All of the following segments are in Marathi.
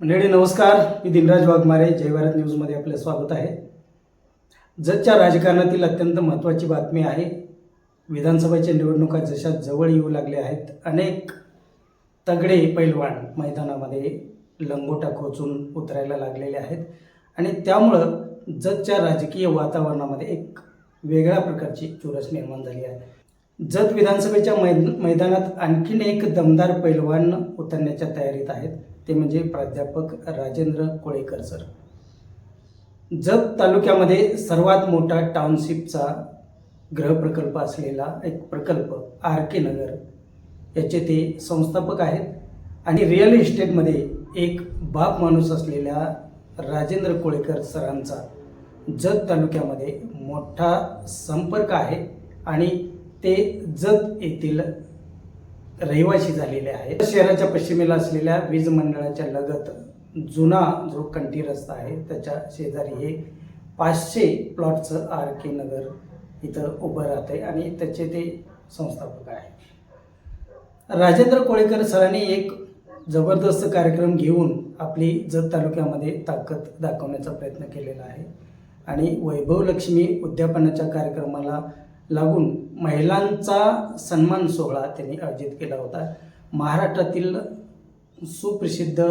मंडळी नमस्कार. मी दिनराज वाघमारे जय भारत न्यूजमध्ये आपलं स्वागत आहे. जतच्या राजकारणातील अत्यंत महत्त्वाची बातमी आहे. विधानसभेच्या निवडणुका जशा जवळ येऊ लागल्या आहेत अनेक तगडे पैलवान मैदानामध्ये लंगोटा खोचून उतरायला लागलेले आहेत. आणि त्यामुळं जतच्या राजकीय वातावरणामध्ये एक वेगळ्या प्रकारची चुरस निर्माण झाली आहे. जत विधानसभेच्या मै मैदानात आणखीन एक दमदार पैलवान उतरण्याच्या तयारीत आहेत. ते म्हणजे प्राध्यापक राजेंद्र कोळेकर सर. जत तालुक्यामध्ये सर्वात मोठा टाउनशिपचा गृहप्रकल्प असलेला एक प्रकल्प आर के नगर याचे ते संस्थापक आहेत. आणि रिअल इस्टेटमध्ये एक बाप माणूस असलेल्या राजेंद्र कोळेकर सरांचा जत तालुक्यामध्ये मोठा संपर्क आहे. आणि ते जत येथील रहिवासी झालेले आहेत. शहराच्या पश्चिमेला असलेल्या वीज मंडळाच्या लगत जुना जो कंटी रस्ता आहे त्याच्या शेजारी हे पाचशे प्लॉटचं आर के नगर इथं उभं राहते आणि त्याचे ते संस्थापक आहे राजेंद्र कोळेकर सरांनी एक जबरदस्त कार्यक्रम घेऊन आपली जत तालुक्यामध्ये ताकद दाखवण्याचा प्रयत्न केलेला आहे. आणि वैभवलक्ष्मी उद्यापनाच्या कार्यक्रमाला लागून महिलांचा सन्मान सोहळा त्यांनी आयोजित केला होता. महाराष्ट्रातील सुप्रसिद्ध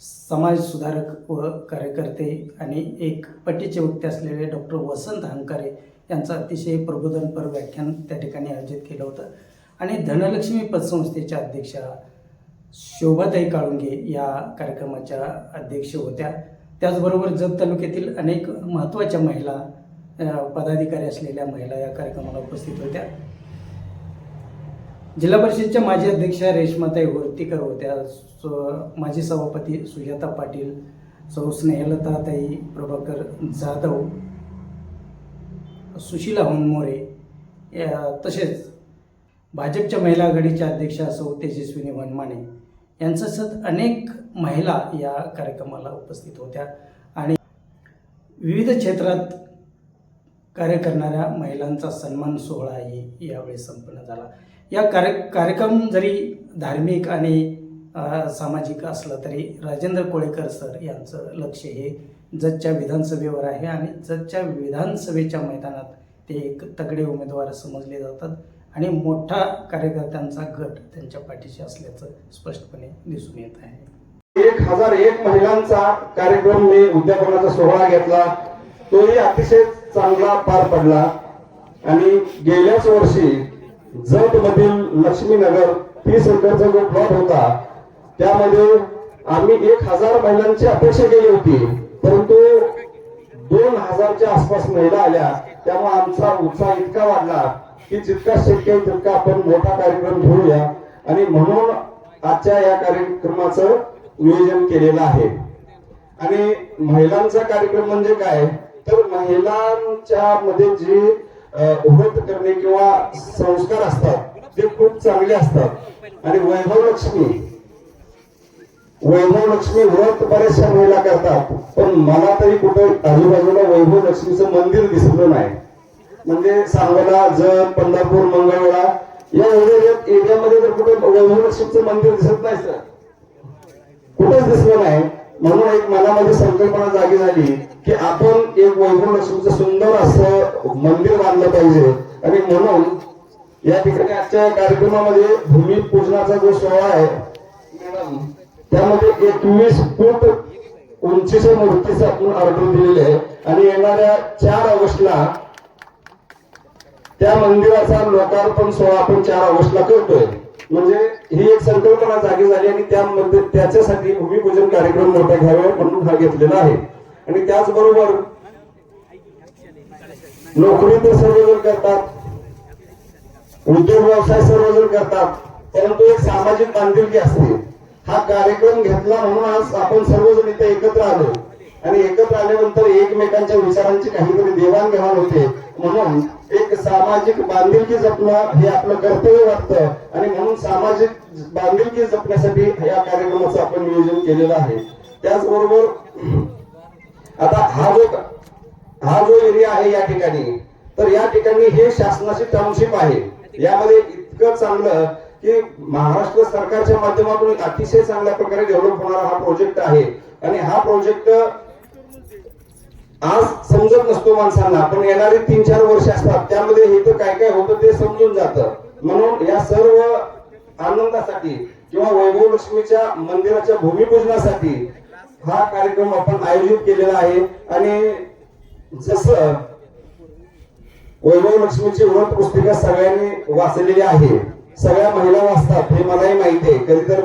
समाजसुधारक व कार्यकर्ते आणि एक पटीचे वक्ते असलेले डॉक्टर वसंत हंकारे यांचं अतिशय प्रबोधनपर व्याख्यान त्या ठिकाणी आयोजित केलं होतं. आणि धनलक्ष्मी पतसंस्थेच्या अध्यक्षा शोभाताई काळुंगे या कार्यक्रमाच्या अध्यक्ष होत्या. त्याचबरोबर जत तालुक्यातील अनेक महत्त्वाच्या महिला पदाधिकारी असलेल्या महिला या कार्यक्रमाला उपस्थित होत्या. जिल्हा परिषदच्या माजी अध्यक्षा रेश्माताई होर्तीकर होत्या. सो माजी सभापती सुजाता पाटील सौ स्नेहलताताई प्रभाकर जाधव सुशीला होनमोरे या- तसेच भाजपच्या महिला आघाडीच्या अध्यक्षा सौ तेजस्विनी वनमाने यांच्यासह अनेक महिला या कार्यक्रमाला उपस्थित होत्या. आणि विविध क्षेत्रात कार्य करणाऱ्या महिलांचा सन्मान सोहळाही यावेळी संपन्न झाला. या कार्य कार्यक्रम जरी धार्मिक आणि सामाजिक असलं तरी राजेंद्र कोळेकर सर यांचं लक्ष हे जतच्या विधानसभेवर आहे आणि जतच्या विधानसभेच्या मैदानात ते एक तगडे उमेदवार समजले जातात आणि मोठा कार्यकर्त्यांचा गट त्यांच्या पाठीशी असल्याचं स्पष्टपणे दिसून येत आहे. एक हजार एक महिलांचा कार्यक्रम मी उद्यापनाचा सोहळा घेतला. तोही अतिशय चांगला पार पडला. आणि गेल्याच वर्षी जत मधील लक्ष्मीनगर तीस एकरचा जो प्लॉट होता त्यामध्ये आम्ही एक हजार महिलांची अपेक्षा केली होती. परंतु दोन हजारच्या आसपास महिला आल्या. त्यामुळे आमचा उत्साह इतका वाढला की जितका शक्य आहे तितका आपण मोठा कार्यक्रम घेऊया. आणि म्हणून आजच्या या कार्यक्रमाचं नियोजन केलेलं आहे. आणि महिलांचा कार्यक्रम म्हणजे काय? तर महिलांच्या मध्ये जे अ, व्रत करणे किंवा संस्कार असतात ते खूप चांगले असतात. आणि वैभव लक्ष्मी वैभव लक्ष्मी व्रत बऱ्याचशा महिला करतात. पण मला तरी कुठं आजूबाजूला वैभव लक्ष्मीचं मंदिर दिसलं नाही. म्हणजे सांगोला जत पंढरपूर मंगळवेळा या एरिया एरियामध्ये तर कुठे वैभव लक्ष्मीचं मंदिर दिसत नाही सर. कुठंच दिसलं नाही. म्हणून एक मनामध्ये संकल्पना जागी झाली की आपण एक वैभव लक्ष्मीचं सुंदर असं मंदिर बांधलं पाहिजे. आणि म्हणून या ठिकाणी आजच्या कार्यक्रमामध्ये भूमिपूजनाचा जो सोहळा आहे मॅडम त्यामध्ये एकवीस फूट उंचीच्या मूर्तीचं आपण ऑर्डर दिलेली आहे. आणि येणाऱ्या चार ऑगस्टला त्या मंदिराचा लोकार्पण सोहळा आपण चार ऑगस्टला करतोय. म्हणजे ही एक संकल्पना जागी झाली आणि त्यामध्ये त्याच्यासाठी भूमिपूजन कार्यक्रम मोठा घ्यावा म्हणून हा घेतलेला आहे. आणि त्याचबरोबर नोकरी तर सर्वजण करतात उद्योग व्यवसाय सर्वजण करतात परंतु एक सामाजिक बांधिलकी असते. हा कार्यक्रम घेतला म्हणून आज आपण सर्वजण इथे एकत्र आलो. आणि एकत्र आल्यानंतर एकमेकांच्या विचारांची काहीतरी देवाणघेवाण होते. म्हणून सामाजिक बांधिलकी जपणं हे आपलं कर्तव्य वाटतं. आणि म्हणून सामाजिक बांधिलकी जपण्यासाठी या कार्यक्रमाचं आपण नियोजन केलेलं आहे. त्याचबरोबर आता हा जो हा जो एरिया आहे या ठिकाणी तर या ठिकाणी हे शासनाची टाउनशिप आहे. यामध्ये इतकं चांगलं की महाराष्ट्र सरकारच्या माध्यमातून अतिशय चांगल्या प्रकारे डेव्हलप होणारा हा प्रोजेक्ट आहे. आणि हा प्रोजेक्ट आज समजत नसतो माणसांना पण येणारे तीन चार वर्ष असतात त्यामध्ये इथं काय काय होतं ते समजून जातं. म्हणून या सर्व आनंदासाठी किंवा वैभव लक्ष्मीच्या मंदिराच्या भूमिपूजनासाठी हा कार्यक्रम आपण आयोजित केलेला आहे. आणि जसं वैभव लक्ष्मीची व्रत पुस्तिका सगळ्यांनी वाचलेली आहे सगळ्या महिला वाचतात हे मलाही माहिती आहे. कधीतरी